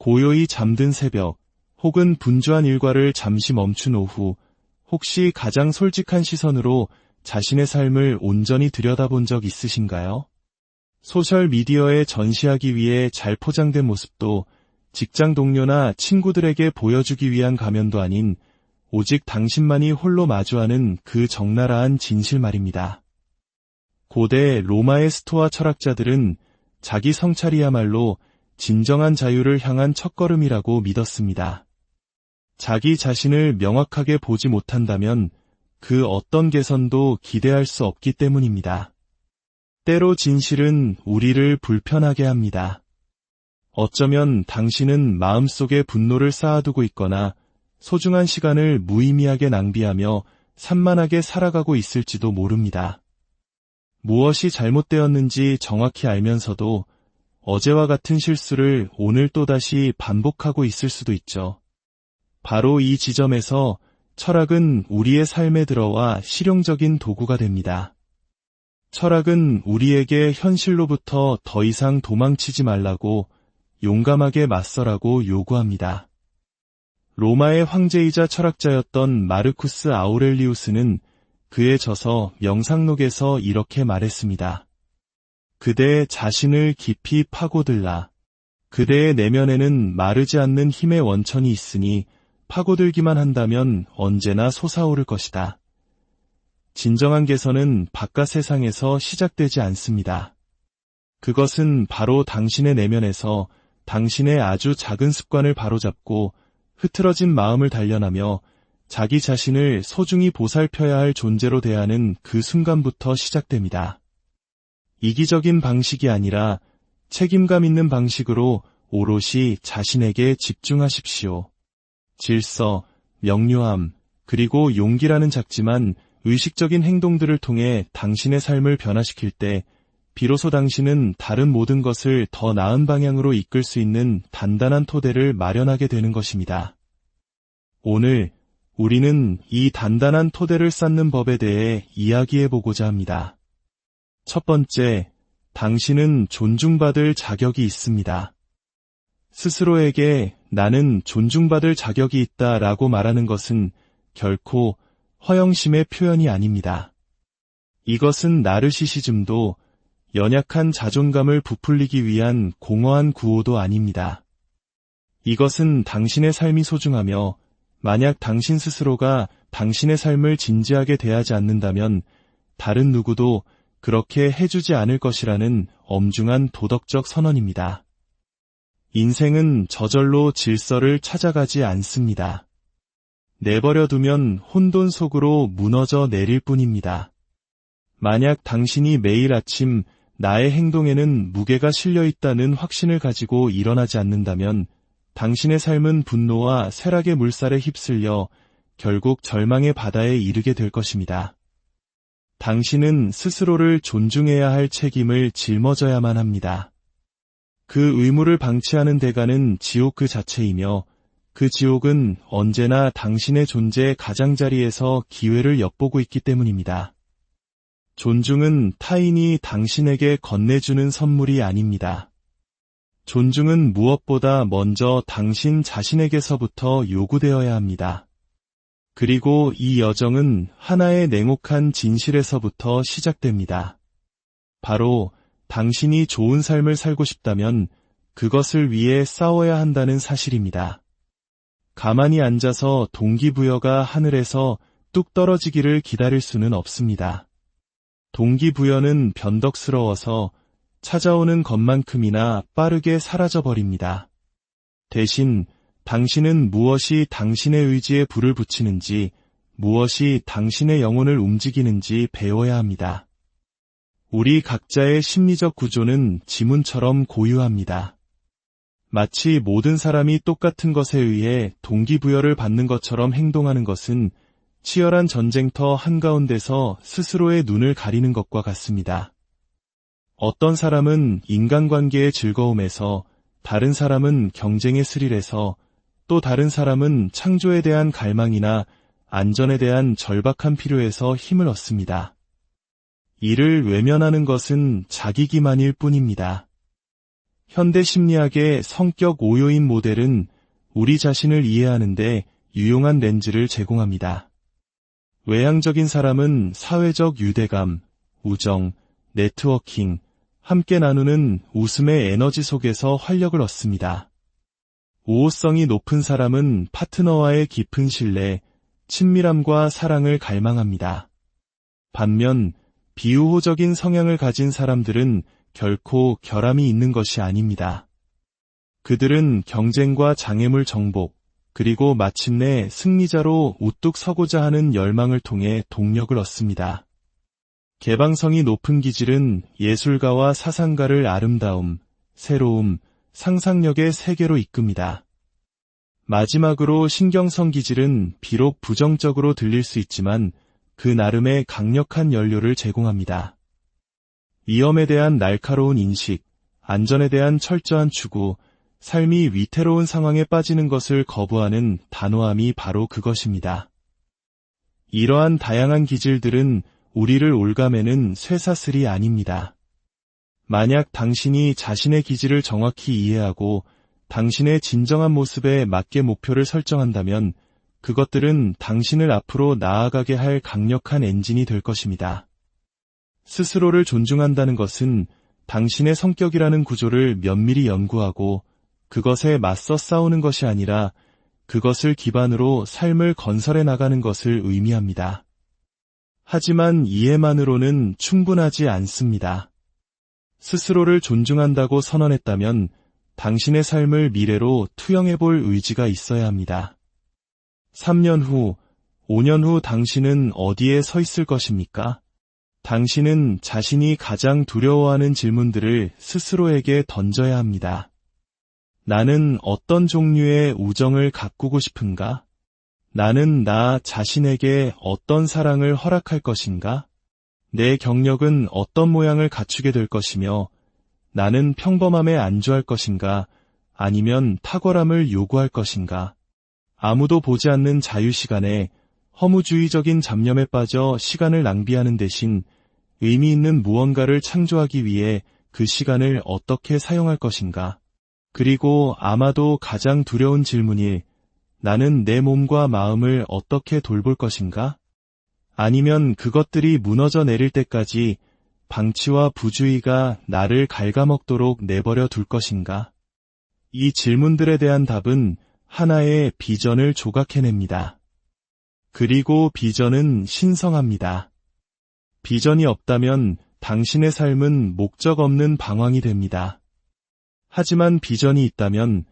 고요히 잠든 새벽, 혹은 분주한 일과를 잠시 멈춘 오후, 혹시 가장 솔직한 시선으로 자신의 삶을 온전히 들여다본 적 있으신가요? 소셜미디어에 전시하기 위해 잘 포장된 모습도 직장 동료나 친구들에게 보여주기 위한 가면도 아닌 오직 당신만이 홀로 마주하는 그 적나라한 진실 말입니다. 고대 로마의 스토아 철학자들은 자기 성찰이야말로 진정한 자유를 향한 첫걸음이라고 믿었습니다. 자기 자신을 명확하게 보지 못한다면 그 어떤 개선도 기대할 수 없기 때문입니다. 때로 진실은 우리를 불편하게 합니다. 어쩌면 당신은 마음속에 분노를 쌓아두고 있거나 소중한 시간을 무의미하게 낭비하며 산만하게 살아가고 있을지도 모릅니다. 무엇이 잘못되었는지 정확히 알면서도 어제와 같은 실수를 오늘 또다시 반복하고 있을 수도 있죠. 바로 이 지점에서 철학은 우리의 삶에 들어와 실용적인 도구가 됩니다. 철학은 우리에게 현실로부터 더 이상 도망치지 말라고 용감하게 맞서라고 요구합니다. 로마의 황제이자 철학자였던 마르쿠스 아우렐리우스는 그의 저서 명상록에서 이렇게 말했습니다. 그대의 자신을 깊이 파고들라. 그대의 내면에는 마르지 않는 힘의 원천이 있으니 파고들기만 한다면 언제나 솟아오를 것이다. 진정한 개선은 바깥 세상에서 시작되지 않습니다. 그것은 바로 당신의 내면에서 당신의 아주 작은 습관을 바로잡고 흐트러진 마음을 단련하며 자기 자신을 소중히 보살펴야 할 존재로 대하는 그 순간부터 시작됩니다. 이기적인 방식이 아니라 책임감 있는 방식으로 오롯이 자신에게 집중하십시오. 질서, 명료함, 그리고 용기라는 작지만 의식적인 행동들을 통해 당신의 삶을 변화시킬 때 비로소 당신은 다른 모든 것을 더 나은 방향으로 이끌 수 있는 단단한 토대를 마련하게 되는 것입니다. 오늘 우리는 이 단단한 토대를 쌓는 법에 대해 이야기해 보고자 합니다. 첫 번째, 당신은 존중받을 자격이 있습니다. 스스로에게 나는 존중받을 자격이 있다 라고 말하는 것은 결코 허영심의 표현이 아닙니다. 이것은 나르시시즘도 연약한 자존감을 부풀리기 위한 공허한 구호도 아닙니다. 이것은 당신의 삶이 소중하며 만약 당신 스스로가 당신의 삶을 진지하게 대하지 않는다면 다른 누구도 그렇게 해주지 않을 것이라는 엄중한 도덕적 선언입니다. 인생은 저절로 질서를 찾아가지 않습니다. 내버려 두면 혼돈 속으로 무너져 내릴 뿐입니다. 만약 당신이 매일 아침 나의 행동에는 무게가 실려 있다는 확신을 가지고 일어나지 않는다면 당신의 삶은 분노와 쇠락의 물살에 휩쓸려 결국 절망의 바다에 이르게 될 것입니다. 당신은 스스로를 존중해야 할 책임을 짊어져야만 합니다. 그 의무를 방치하는 대가는 지옥 그 자체이며 그 지옥은 언제나 당신의 존재의 가장자리에서 기회를 엿보고 있기 때문입니다. 존중은 타인이 당신에게 건네주는 선물이 아닙니다. 존중은 무엇보다 먼저 당신 자신에게서부터 요구되어야 합니다. 그리고 이 여정은 하나의 냉혹한 진실에서부터 시작됩니다. 바로 당신이 좋은 삶을 살고 싶다면 그것을 위해 싸워야 한다는 사실입니다. 가만히 앉아서 동기부여가 하늘에서 뚝 떨어지기를 기다릴 수는 없습니다. 동기부여는 변덕스러워서 찾아오는 것만큼이나 빠르게 사라져버립니다. 대신 당신은 무엇이 당신의 의지에 불을 붙이는지, 무엇이 당신의 영혼을 움직이는지 배워야 합니다. 우리 각자의 심리적 구조는 지문처럼 고유합니다. 마치 모든 사람이 똑같은 것에 의해 동기부여를 받는 것처럼 행동하는 것은 치열한 전쟁터 한가운데서 스스로의 눈을 가리는 것과 같습니다. 어떤 사람은 인간관계의 즐거움에서, 다른 사람은 경쟁의 스릴에서, 또 다른 사람은 창조에 대한 갈망이나 안전에 대한 절박한 필요에서 힘을 얻습니다. 이를 외면하는 것은 자기 기만일 뿐입니다. 현대 심리학의 성격 오요인 모델은 우리 자신을 이해하는데 유용한 렌즈를 제공합니다. 외향적인 사람은 사회적 유대감, 우정, 네트워킹, 함께 나누는 웃음의 에너지 속에서 활력을 얻습니다. 우호성이 높은 사람은 파트너와의 깊은 신뢰, 친밀함과 사랑을 갈망합니다. 반면 비우호적인 성향을 가진 사람들은 결코 결함이 있는 것이 아닙니다. 그들은 경쟁과 장애물 정복, 그리고 마침내 승리자로 우뚝 서고자 하는 열망을 통해 동력을 얻습니다. 개방성이 높은 기질은 예술가와 사상가를 아름다움, 새로움, 상상력의 세계로 이끕니다. 마지막으로 신경성 기질은 비록 부정적으로 들릴 수 있지만 그 나름의 강력한 연료를 제공합니다. 위험에 대한 날카로운 인식, 안전에 대한 철저한 추구, 삶이 위태로운 상황에 빠지는 것을 거부하는 단호함이 바로 그것입니다. 이러한 다양한 기질들은 우리를 올가매는 쇠사슬이 아닙니다. 만약 당신이 자신의 기질을 정확히 이해하고 당신의 진정한 모습에 맞게 목표를 설정한다면 그것들은 당신을 앞으로 나아가게 할 강력한 엔진이 될 것입니다. 스스로를 존중한다는 것은 당신의 성격이라는 구조를 면밀히 연구하고 그것에 맞서 싸우는 것이 아니라 그것을 기반으로 삶을 건설해 나가는 것을 의미합니다. 하지만 이해만으로는 충분하지 않습니다. 스스로를 존중한다고 선언했다면 당신의 삶을 미래로 투영해 볼 의지가 있어야 합니다. 3년 후, 5년 후 당신은 어디에 서 있을 것입니까? 당신은 자신이 가장 두려워하는 질문들을 스스로에게 던져야 합니다. 나는 어떤 종류의 우정을 가꾸고 싶은가? 나는 나 자신에게 어떤 사랑을 허락할 것인가? 내 경력은 어떤 모양을 갖추게 될 것이며 나는 평범함에 안주할 것인가? 아니면 탁월함을 요구할 것인가? 아무도 보지 않는 자유시간에 허무주의적인 잡념에 빠져 시간을 낭비하는 대신 의미 있는 무언가를 창조하기 위해 그 시간을 어떻게 사용할 것인가? 그리고 아마도 가장 두려운 질문이 나는 내 몸과 마음을 어떻게 돌볼 것인가? 아니면 그것들이 무너져 내릴 때까지 방치와 부주의가 나를 갉아먹도록 내버려 둘 것인가? 이 질문들에 대한 답은 하나의 비전을 조각해냅니다. 그리고 비전은 신성합니다. 비전이 없다면 당신의 삶은 목적 없는 방황이 됩니다. 하지만 비전이 있다면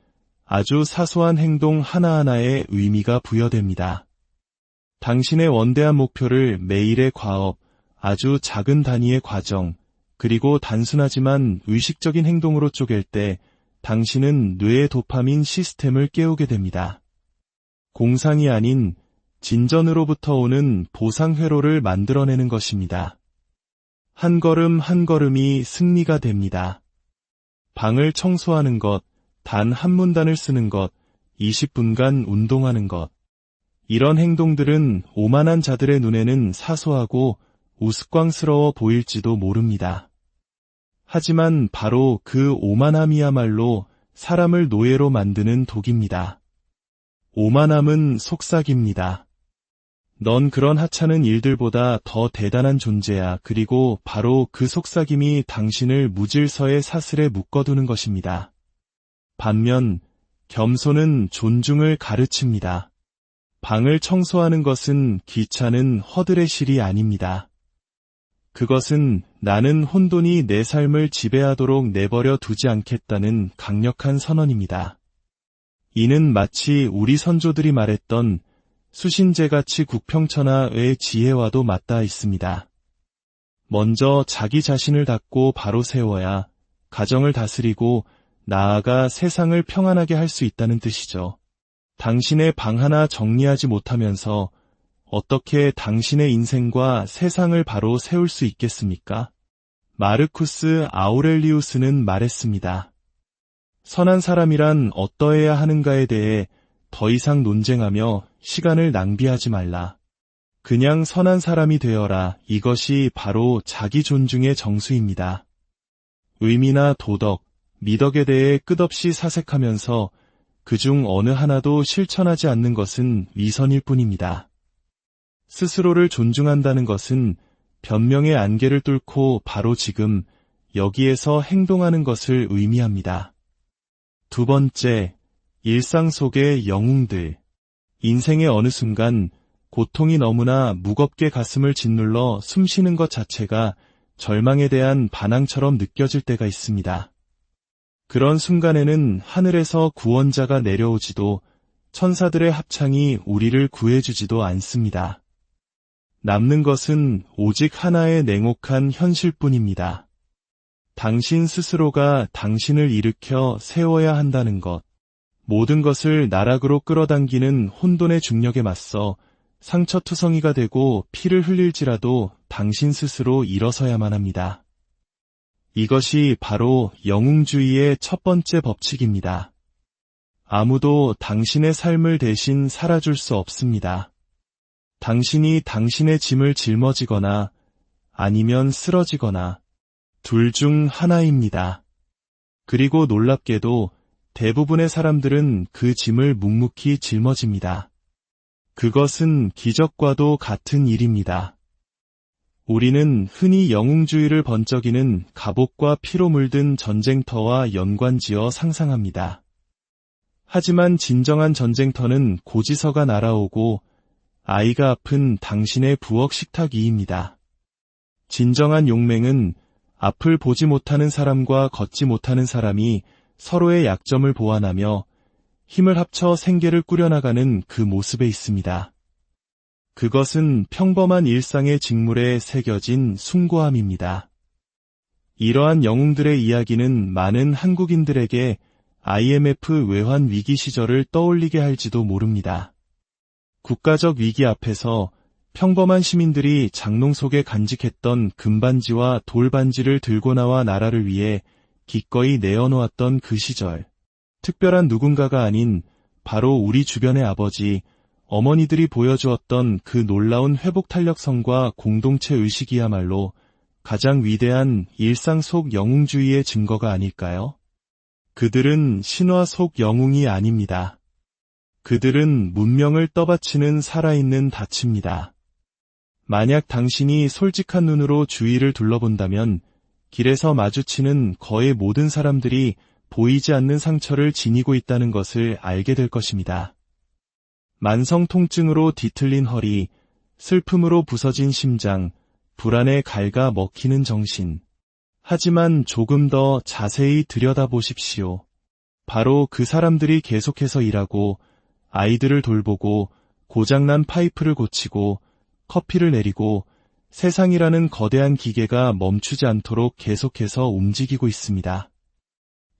아주 사소한 행동 하나하나에 의미가 부여됩니다. 당신의 원대한 목표를 매일의 과업, 아주 작은 단위의 과정, 그리고 단순하지만 의식적인 행동으로 쪼갤 때 당신은 뇌의 도파민 시스템을 깨우게 됩니다. 공상이 아닌 진전으로부터 오는 보상 회로를 만들어내는 것입니다. 한 걸음 한 걸음이 승리가 됩니다. 방을 청소하는 것, 단 한 문단을 쓰는 것, 20분간 운동하는 것. 이런 행동들은 오만한 자들의 눈에는 사소하고 우스꽝스러워 보일지도 모릅니다. 하지만 바로 그 오만함이야말로 사람을 노예로 만드는 독입니다. 오만함은 속삭입니다. 넌 그런 하찮은 일들보다 더 대단한 존재야. 그리고 바로 그 속삭임이 당신을 무질서의 사슬에 묶어두는 것입니다. 반면 겸손은 존중을 가르칩니다. 방을 청소하는 것은 귀찮은 허들의 실이 아닙니다. 그것은 나는 혼돈이 내 삶을 지배하도록 내버려 두지 않겠다는 강력한 선언입니다. 이는 마치 우리 선조들이 말했던 수신제같이 국평천하의 지혜와도 맞닿아 있습니다. 먼저 자기 자신을 닫고 바로 세워야 가정을 다스리고 나아가 세상을 평안하게 할 수 있다는 뜻이죠. 당신의 방 하나 정리하지 못하면서 어떻게 당신의 인생과 세상을 바로 세울 수 있겠습니까? 마르쿠스 아우렐리우스는 말했습니다. 선한 사람이란 어떠해야 하는가에 대해 더 이상 논쟁하며 시간을 낭비하지 말라. 그냥 선한 사람이 되어라. 이것이 바로 자기 존중의 정수입니다. 의미나 도덕, 미덕에 대해 끝없이 사색하면서 그중 어느 하나도 실천하지 않는 것은 위선일 뿐입니다. 스스로를 존중한다는 것은 변명의 안개를 뚫고 바로 지금 여기에서 행동하는 것을 의미합니다. 두 번째, 일상 속의 영웅들. 인생의 어느 순간 고통이 너무나 무겁게 가슴을 짓눌러 숨쉬는 것 자체가 절망에 대한 반항처럼 느껴질 때가 있습니다. 그런 순간에는 하늘에서 구원자가 내려오지도 천사들의 합창이 우리를 구해주지도 않습니다. 남는 것은 오직 하나의 냉혹한 현실뿐입니다. 당신 스스로가 당신을 일으켜 세워야 한다는 것. 모든 것을 나락으로 끌어당기는 혼돈의 중력에 맞서 상처투성이가 되고 피를 흘릴지라도 당신 스스로 일어서야만 합니다. 이것이 바로 영웅주의의 첫 번째 법칙입니다. 아무도 당신의 삶을 대신 살아줄 수 없습니다. 당신이 당신의 짐을 짊어지거나 아니면 쓰러지거나 둘 중 하나입니다. 그리고 놀랍게도 대부분의 사람들은 그 짐을 묵묵히 짊어집니다. 그것은 기적과도 같은 일입니다. 우리는 흔히 영웅주의를 번쩍이는 갑옷과 피로 물든 전쟁터와 연관지어 상상합니다. 하지만 진정한 전쟁터는 고지서가 날아오고 아이가 아픈 당신의 부엌 식탁이입니다. 진정한 용맹은 앞을 보지 못하는 사람과 걷지 못하는 사람이 서로의 약점을 보완하며 힘을 합쳐 생계를 꾸려나가는 그 모습에 있습니다. 그것은 평범한 일상의 직물에 새겨진 숭고함입니다. 이러한 영웅들의 이야기는 많은 한국인들에게 IMF 외환 위기 시절을 떠올리게 할지도 모릅니다. 국가적 위기 앞에서 평범한 시민들이 장롱 속에 간직했던 금반지와 돌반지를 들고 나와 나라를 위해 기꺼이 내어놓았던 그 시절. 특별한 누군가가 아닌 바로 우리 주변의 아버지, 어머니들이 보여주었던 그 놀라운 회복 탄력성과 공동체 의식이야말로 가장 위대한 일상 속 영웅주의의 증거가 아닐까요? 그들은 신화 속 영웅이 아닙니다. 그들은 문명을 떠받치는 살아있는 닻입니다. 만약 당신이 솔직한 눈으로 주위를 둘러본다면 길에서 마주치는 거의 모든 사람들이 보이지 않는 상처를 지니고 있다는 것을 알게 될 것입니다. 만성 통증으로 뒤틀린 허리, 슬픔으로 부서진 심장, 불안에 갉아 먹히는 정신. 하지만 조금 더 자세히 들여다보십시오. 바로 그 사람들이 계속해서 일하고 아이들을 돌보고 고장난 파이프를 고치고 커피를 내리고 세상이라는 거대한 기계가 멈추지 않도록 계속해서 움직이고 있습니다.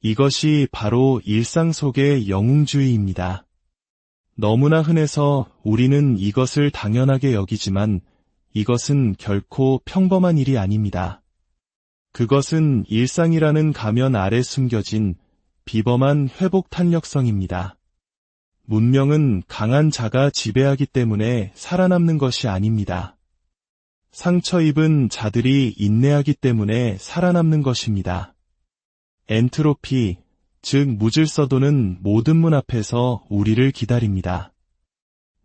이것이 바로 일상 속의 영웅주의입니다. 너무나 흔해서 우리는 이것을 당연하게 여기지만 이것은 결코 평범한 일이 아닙니다. 그것은 일상이라는 가면 아래 숨겨진 비범한 회복 탄력성입니다. 문명은 강한 자가 지배하기 때문에 살아남는 것이 아닙니다. 상처 입은 자들이 인내하기 때문에 살아남는 것입니다. 엔트로피, 즉 무질서도는 모든 문 앞에서 우리를 기다립니다.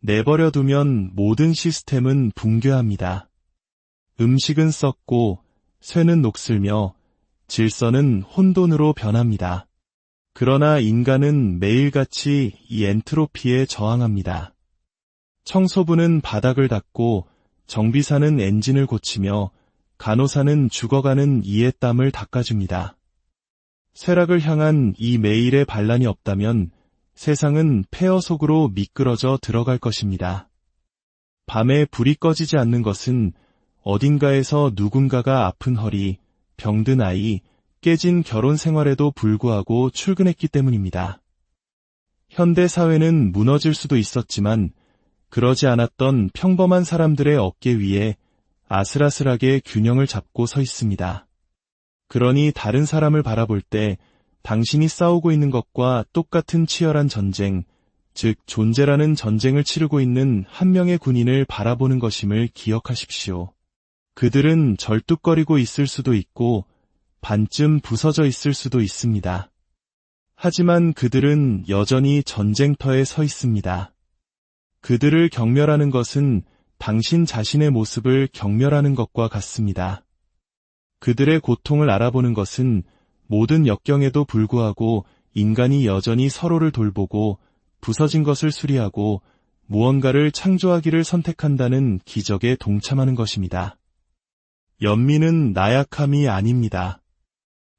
내버려 두면 모든 시스템은 붕괴합니다. 음식은 썩고 쇠는 녹슬며 질서는 혼돈으로 변합니다. 그러나 인간은 매일같이 이 엔트로피에 저항합니다. 청소부는 바닥을 닦고 정비사는 엔진을 고치며 간호사는 죽어가는 이의 땀을 닦아줍니다. 쇠락을 향한 이 매일의 반란이 없다면 세상은 폐허 속으로 미끄러져 들어갈 것입니다. 밤에 불이 꺼지지 않는 것은 어딘가에서 누군가가 아픈 허리, 병든 아이, 깨진 결혼 생활에도 불구하고 출근했기 때문입니다. 현대 사회는 무너질 수도 있었지만 그러지 않았던 평범한 사람들의 어깨 위에 아슬아슬하게 균형을 잡고 서 있습니다. 그러니 다른 사람을 바라볼 때 당신이 싸우고 있는 것과 똑같은 치열한 전쟁, 즉 존재라는 전쟁을 치르고 있는 한 명의 군인을 바라보는 것임을 기억하십시오. 그들은 절뚝거리고 있을 수도 있고 반쯤 부서져 있을 수도 있습니다. 하지만 그들은 여전히 전쟁터에 서 있습니다. 그들을 경멸하는 것은 당신 자신의 모습을 경멸하는 것과 같습니다. 그들의 고통을 알아보는 것은 모든 역경에도 불구하고 인간이 여전히 서로를 돌보고 부서진 것을 수리하고 무언가를 창조하기를 선택한다는 기적에 동참하는 것입니다. 연민은 나약함이 아닙니다.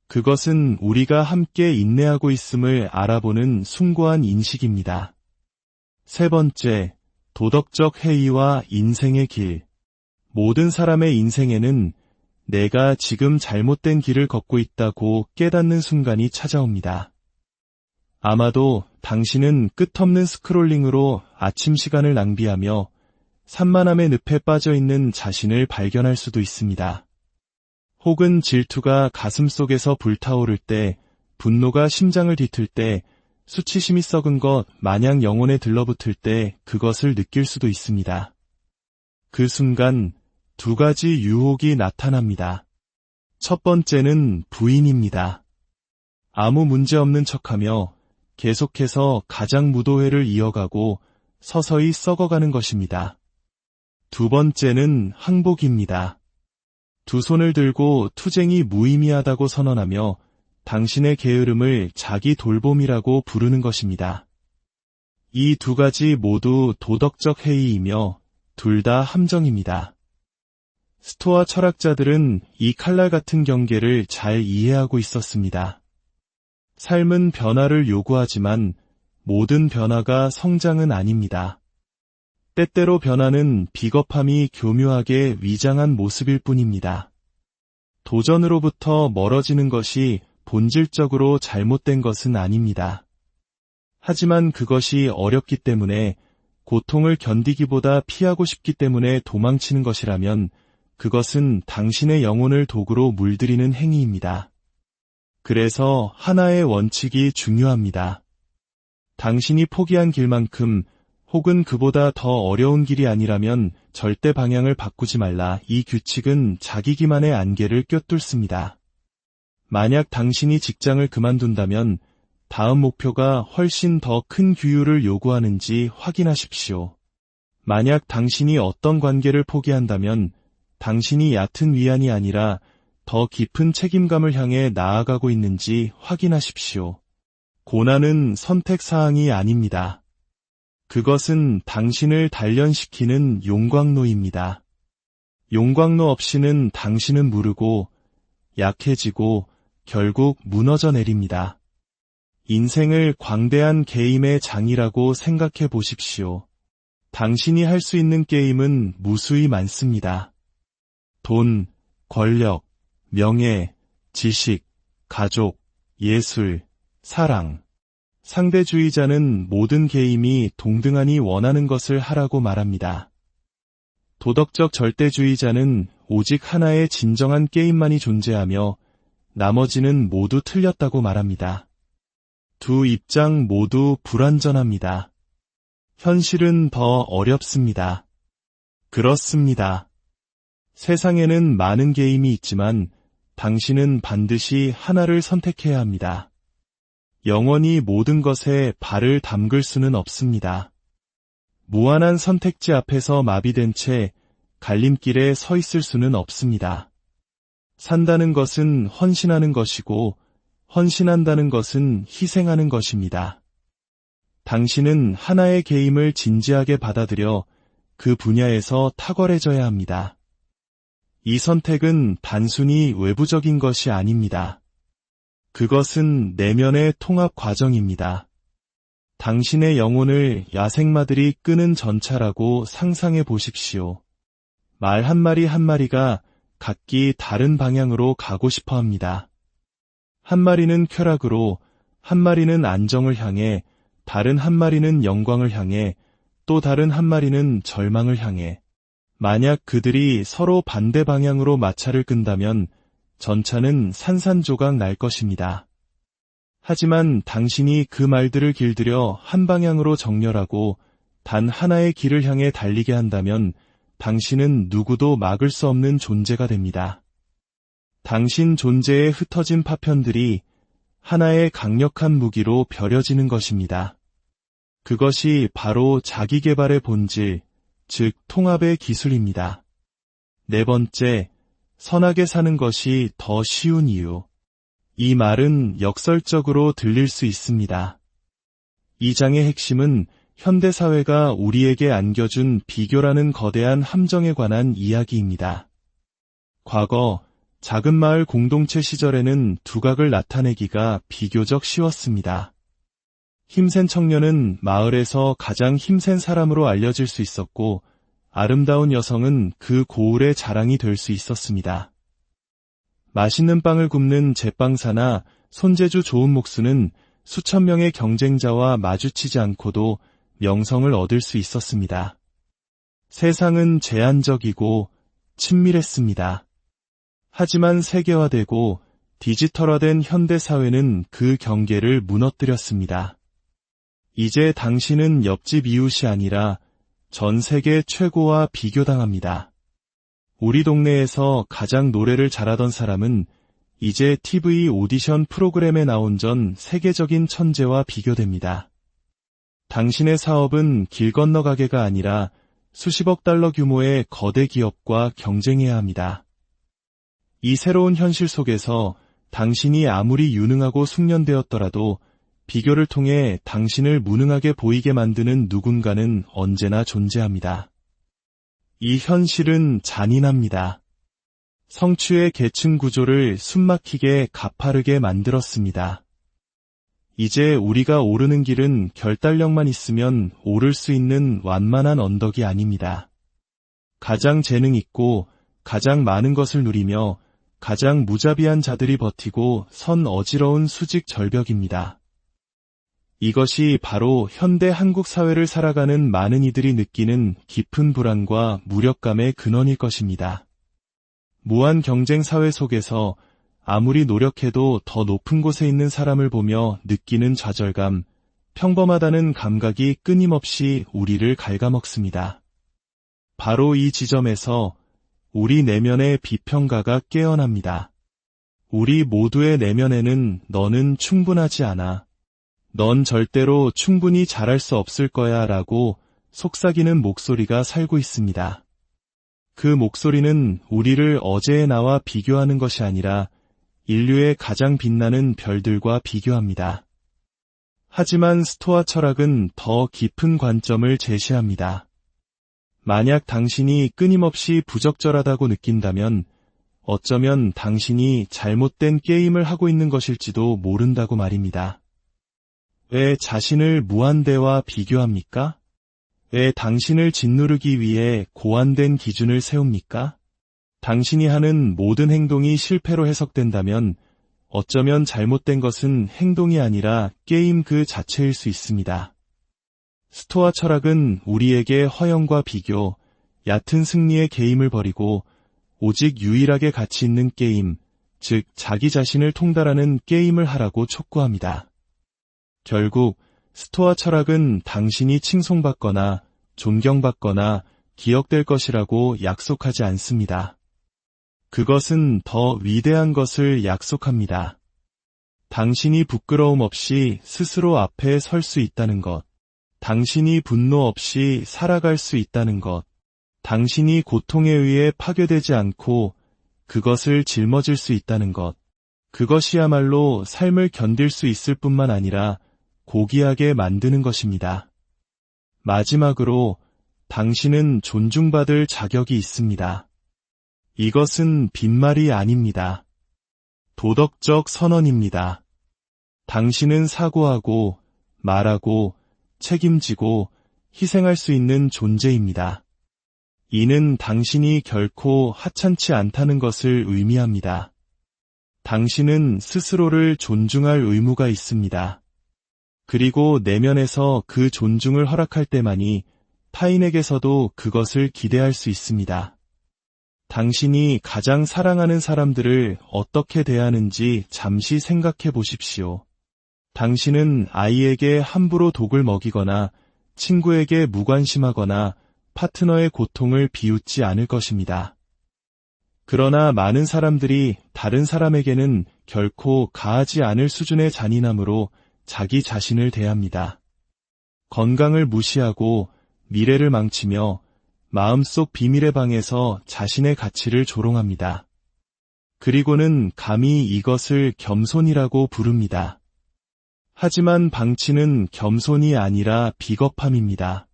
그것은 우리가 함께 인내하고 있음을 알아보는 숭고한 인식입니다. 세 번째, 도덕적 해이와 인생의 길. 모든 사람의 인생에는 내가 지금 잘못된 길을 걷고 있다고 깨닫는 순간이 찾아옵니다. 아마도 당신은 끝없는 스크롤링으로 아침 시간을 낭비하며 산만함의 늪에 빠져 있는 자신을 발견할 수도 있습니다. 혹은 질투가 가슴 속에서 불타오를 때, 분노가 심장을 뒤틀 때, 수치심이 썩은 것 마냥 영혼에 들러붙을 때 그것을 느낄 수도 있습니다. 그 순간 두 가지 유혹이 나타납니다. 첫 번째는 부인입니다. 아무 문제 없는 척하며 계속해서 가장 무도회를 이어가고 서서히 썩어가는 것입니다. 두 번째는 항복입니다. 두 손을 들고 투쟁이 무의미하다고 선언하며 당신의 게으름을 자기 돌봄이라고 부르는 것입니다. 이 두 가지 모두 도덕적 해이이며 둘 다 함정입니다. 스토아 철학자들은 이 칼날 같은 경계를 잘 이해하고 있었습니다. 삶은 변화를 요구하지만 모든 변화가 성장은 아닙니다. 때때로 변화는 비겁함이 교묘하게 위장한 모습일 뿐입니다. 도전으로부터 멀어지는 것이 본질적으로 잘못된 것은 아닙니다. 하지만 그것이 어렵기 때문에 고통을 견디기보다 피하고 싶기 때문에 도망치는 것이라면 그것은 당신의 영혼을 도구로 물들이는 행위입니다. 그래서 하나의 원칙이 중요합니다. 당신이 포기한 길만큼 혹은 그보다 더 어려운 길이 아니라면 절대 방향을 바꾸지 말라. 이 규칙은 자기 기만의 안개를 껴뚫습니다. 만약 당신이 직장을 그만둔다면 다음 목표가 훨씬 더 큰 규율을 요구하는지 확인하십시오. 만약 당신이 어떤 관계를 포기한다면 당신이 얕은 위안이 아니라 더 깊은 책임감을 향해 나아가고 있는지 확인하십시오. 고난은 선택사항이 아닙니다. 그것은 당신을 단련시키는 용광로입니다. 용광로 없이는 당신은 무르고 약해지고 결국 무너져 내립니다. 인생을 광대한 게임의 장이라고 생각해 보십시오. 당신이 할 수 있는 게임은 무수히 많습니다. 돈, 권력, 명예, 지식, 가족, 예술, 사랑. 상대주의자는 모든 게임이 동등하니 원하는 것을 하라고 말합니다. 도덕적 절대주의자는 오직 하나의 진정한 게임만이 존재하며 나머지는 모두 틀렸다고 말합니다. 두 입장 모두 불완전합니다. 현실은 더 어렵습니다. 그렇습니다. 세상에는 많은 게임이 있지만 당신은 반드시 하나를 선택해야 합니다. 영원히 모든 것에 발을 담글 수는 없습니다. 무한한 선택지 앞에서 마비된 채 갈림길에 서 있을 수는 없습니다. 산다는 것은 헌신하는 것이고 헌신한다는 것은 희생하는 것입니다. 당신은 하나의 게임을 진지하게 받아들여 그 분야에서 탁월해져야 합니다. 이 선택은 단순히 외부적인 것이 아닙니다. 그것은 내면의 통합 과정입니다. 당신의 영혼을 야생마들이 끄는 전차라고 상상해 보십시오. 말 한 마리 한 마리가 각기 다른 방향으로 가고 싶어 합니다. 한 마리는 쾌락으로, 한 마리는 안정을 향해, 다른 한 마리는 영광을 향해, 또 다른 한 마리는 절망을 향해, 만약 그들이 서로 반대 방향으로 마차를 끈다면 전차는 산산조각 날 것입니다. 하지만 당신이 그 말들을 길들여 한 방향으로 정렬하고 단 하나의 길을 향해 달리게 한다면 당신은 누구도 막을 수 없는 존재가 됩니다. 당신 존재의 흩어진 파편들이 하나의 강력한 무기로 벼려지는 것입니다. 그것이 바로 자기개발의 본질, 즉 통합의 기술입니다. 네 번째, 선하게 사는 것이 더 쉬운 이유. 이 말은 역설적으로 들릴 수 있습니다. 이 장의 핵심은 현대사회가 우리에게 안겨준 비교라는 거대한 함정에 관한 이야기입니다. 과거 작은 마을 공동체 시절에는 두각을 나타내기가 비교적 쉬웠습니다. 힘센 청년은 마을에서 가장 힘센 사람으로 알려질 수 있었고 아름다운 여성은 그 고울의 자랑이 될 수 있었습니다. 맛있는 빵을 굽는 제빵사나 손재주 좋은 목수는 수천 명의 경쟁자와 마주치지 않고도 명성을 얻을 수 있었습니다. 세상은 제한적이고 친밀했습니다. 하지만 세계화되고 디지털화된 현대사회는 그 경계를 무너뜨렸습니다. 이제 당신은 옆집 이웃이 아니라 전 세계 최고와 비교당합니다. 우리 동네에서 가장 노래를 잘하던 사람은 이제 TV 오디션 프로그램에 나온 전 세계적인 천재와 비교됩니다. 당신의 사업은 길 건너 가게가 아니라 수십억 달러 규모의 거대 기업과 경쟁해야 합니다. 이 새로운 현실 속에서 당신이 아무리 유능하고 숙련되었더라도 비교를 통해 당신을 무능하게 보이게 만드는 누군가는 언제나 존재합니다. 이 현실은 잔인합니다. 성취의 계층 구조를 숨막히게 가파르게 만들었습니다. 이제 우리가 오르는 길은 결단력만 있으면 오를 수 있는 완만한 언덕이 아닙니다. 가장 재능 있고 가장 많은 것을 누리며 가장 무자비한 자들이 버티고 선 어지러운 수직 절벽입니다. 이것이 바로 현대 한국 사회를 살아가는 많은 이들이 느끼는 깊은 불안과 무력감의 근원일 것입니다. 무한 경쟁 사회 속에서 아무리 노력해도 더 높은 곳에 있는 사람을 보며 느끼는 좌절감, 평범하다는 감각이 끊임없이 우리를 갉아먹습니다. 바로 이 지점에서 우리 내면의 비평가가 깨어납니다. 우리 모두의 내면에는 너는 충분하지 않아. 넌 절대로 충분히 잘할 수 없을 거야 라고 속삭이는 목소리가 살고 있습니다. 그 목소리는 우리를 어제의 나와 비교하는 것이 아니라 인류의 가장 빛나는 별들과 비교합니다. 하지만 스토아 철학은 더 깊은 관점을 제시합니다. 만약 당신이 끊임없이 부적절하다고 느낀다면 어쩌면 당신이 잘못된 게임을 하고 있는 것일지도 모른다고 말입니다. 왜 자신을 무한대와 비교합니까? 왜 당신을 짓누르기 위해 고안된 기준을 세웁니까? 당신이 하는 모든 행동이 실패로 해석된다면 어쩌면 잘못된 것은 행동이 아니라 게임 그 자체일 수 있습니다. 스토아 철학은 우리에게 허영과 비교, 얕은 승리의 게임을 버리고 오직 유일하게 가치 있는 게임, 즉 자기 자신을 통달하는 게임을 하라고 촉구합니다. 결국 스토아 철학은 당신이 칭송받거나 존경받거나 기억될 것이라고 약속하지 않습니다. 그것은 더 위대한 것을 약속합니다. 당신이 부끄러움 없이 스스로 앞에 설 수 있다는 것. 당신이 분노 없이 살아갈 수 있다는 것. 당신이 고통에 의해 파괴되지 않고 그것을 짊어질 수 있다는 것. 그것이야말로 삶을 견딜 수 있을 뿐만 아니라 고귀하게 만드는 것입니다. 마지막으로 당신은 존중받을 자격이 있습니다. 이것은 빈말이 아닙니다. 도덕적 선언입니다. 당신은 사고하고 말하고 책임지고 희생할 수 있는 존재입니다. 이는 당신이 결코 하찮지 않다는 것을 의미합니다. 당신은 스스로를 존중할 의무가 있습니다. 그리고 내면에서 그 존중을 허락할 때만이 타인에게서도 그것을 기대할 수 있습니다. 당신이 가장 사랑하는 사람들을 어떻게 대하는지 잠시 생각해 보십시오. 당신은 아이에게 함부로 독을 먹이거나 친구에게 무관심하거나 파트너의 고통을 비웃지 않을 것입니다. 그러나 많은 사람들이 다른 사람에게는 결코 가하지 않을 수준의 잔인함으로 자기 자신을 대합니다. 건강을 무시하고 미래를 망치며 마음속 비밀의 방에서 자신의 가치를 조롱합니다. 그리고는 감히 이것을 겸손이라고 부릅니다. 하지만 방치는 겸손이 아니라 비겁함입니다.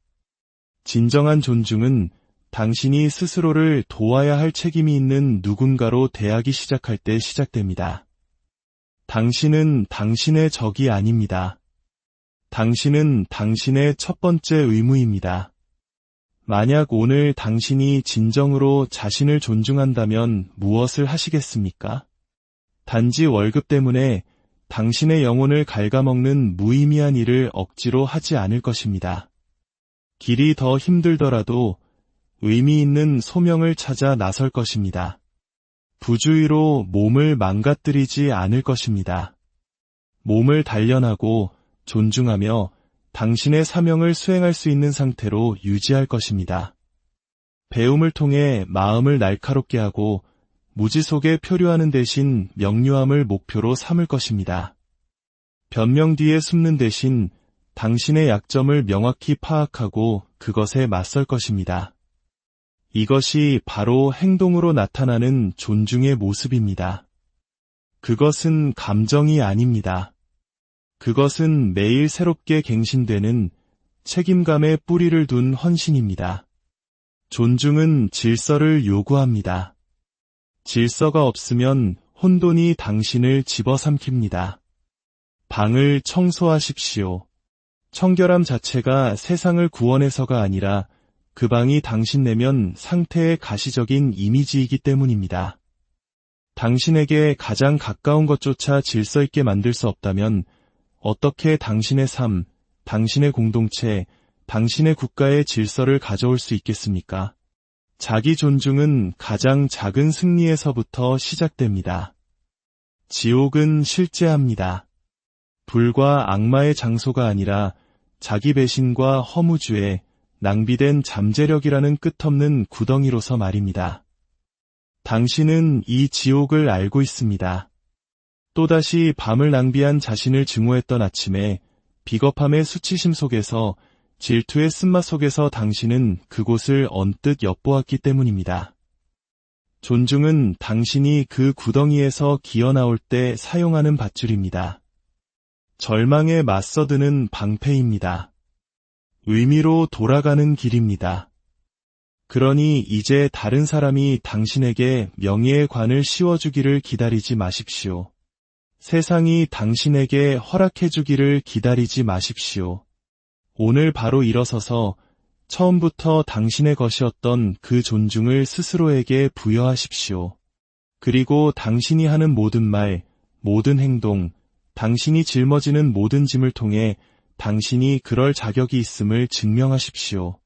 진정한 존중은 당신이 스스로를 도와야 할 책임이 있는 누군가로 대하기 시작할 때 시작됩니다. 당신은 당신의 적이 아닙니다. 당신은 당신의 첫 번째 의무입니다. 만약 오늘 당신이 진정으로 자신을 존중한다면 무엇을 하시겠습니까? 단지 월급 때문에 당신의 영혼을 갉아먹는 무의미한 일을 억지로 하지 않을 것입니다. 길이 더 힘들더라도 의미 있는 소명을 찾아 나설 것입니다. 부주의로 몸을 망가뜨리지 않을 것입니다. 몸을 단련하고 존중하며 당신의 사명을 수행할 수 있는 상태로 유지할 것입니다. 배움을 통해 마음을 날카롭게 하고 무지 속에 표류하는 대신 명료함을 목표로 삼을 것입니다. 변명 뒤에 숨는 대신 당신의 약점을 명확히 파악하고 그것에 맞설 것입니다. 이것이 바로 행동으로 나타나는 존중의 모습입니다. 그것은 감정이 아닙니다. 그것은 매일 새롭게 갱신되는 책임감의 뿌리를 둔 헌신입니다. 존중은 질서를 요구합니다. 질서가 없으면 혼돈이 당신을 집어삼킵니다. 방을 청소하십시오. 청결함 자체가 세상을 구원해서가 아니라 그 방이 당신 내면 상태의 가시적인 이미지이기 때문입니다. 당신에게 가장 가까운 것조차 질서 있게 만들 수 없다면 어떻게 당신의 삶, 당신의 공동체, 당신의 국가의 질서를 가져올 수 있겠습니까? 자기 존중은 가장 작은 승리에서부터 시작됩니다. 지옥은 실제합니다. 불과 악마의 장소가 아니라 자기 배신과 허무주의, 낭비된 잠재력이라는 끝없는 구덩이로서 말입니다. 당신은 이 지옥을 알고 있습니다. 또다시 밤을 낭비한 자신을 증오했던 아침에 비겁함의 수치심 속에서 질투의 쓴맛 속에서 당신은 그곳을 언뜻 엿보았기 때문입니다. 존중은 당신이 그 구덩이에서 기어나올 때 사용하는 밧줄입니다. 절망에 맞서드는 방패입니다. 의미로 돌아가는 길입니다. 그러니 이제 다른 사람이 당신에게 명예의 관을 씌워주기를 기다리지 마십시오. 세상이 당신에게 허락해주기를 기다리지 마십시오. 오늘 바로 일어서서 처음부터 당신의 것이었던 그 존중을 스스로에게 부여하십시오. 그리고 당신이 하는 모든 말, 모든 행동, 당신이 짊어지는 모든 짐을 통해 당신이 그럴 자격이 있음을 증명하십시오.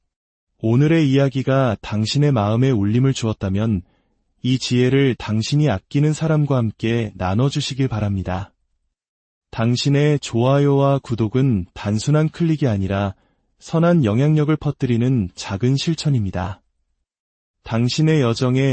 오늘의 이야기가 당신의 마음에 울림을 주었다면 이 지혜를 당신이 아끼는 사람과 함께 나눠주시길 바랍니다. 당신의 좋아요와 구독은 단순한 클릭이 아니라 선한 영향력을 퍼뜨리는 작은 실천입니다. 당신의 여정에